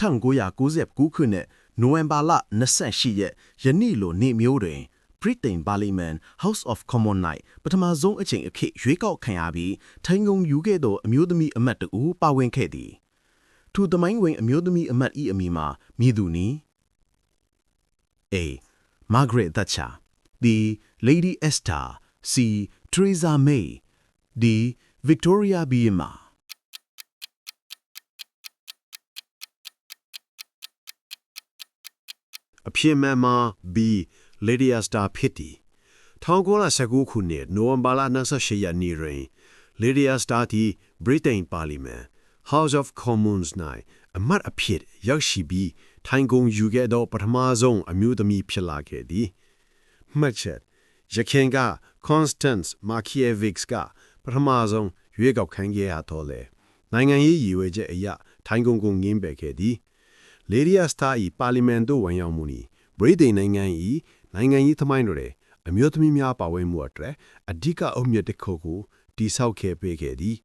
1999ခုနှစ်နိုဝင်ဘာလ28ရက်ယနေ့လိုနေ့မျိုးတွင် Britain Parliament House of Commons ၌ပထမဆုံးအကြိမ်အဖြစ်ရွေးကောက်ခံရပြီးထိုင်ကုန်ယူခဲ့သောအမျိုးသမီးအမတ်တူပါဝင်ခဲ့သည်ထိုသမိုင်းဝင်အမျိုးသမီးအမတ်၏အမည်မှာမည်သူနည်း A. Margaret Thatcher D. Lady Esther C. Theresa May D. Victoria Biema အဖြစ်မှန်မှာ B Lydia Star ဖြစ်သည်1919ခုနှစ်နိုဝင်ဘာလ28ရက်နေ့တွင် Lydia Star သည် Britain Parliament House of Commons ၌အမတ်အဖြစ်ရောက်ရှိပြီးထိုင်ကုန်ယူခဲ့သောပထမဆုံးအမျိုးသမီးဖြစ်လာခဲ့သည်မှတ်ချက်ရခင်က Constance Markievicz ကပထမဆုံးရွေးကောက်ခံခဲ့ရတော့လေနိုင်ငံရေးရည်ရွယ်ချက်အရထိုင်ကုန်ကိုငင်းပယ်ခဲ့သည် Lydia Star ၏ပါလီမန်သို့ဝင်ရောက်မှုနီဗြိတိန်နိုင်ငံ၏နိုင်ငံရေးသမိုင်းတွေအမျိုးသမီးများပါဝင်မှုအထက်အဓိကအုတ်မြစ်တစ်ခုကိုတိဆောက်ခဲ့ပေးခဲ့သည်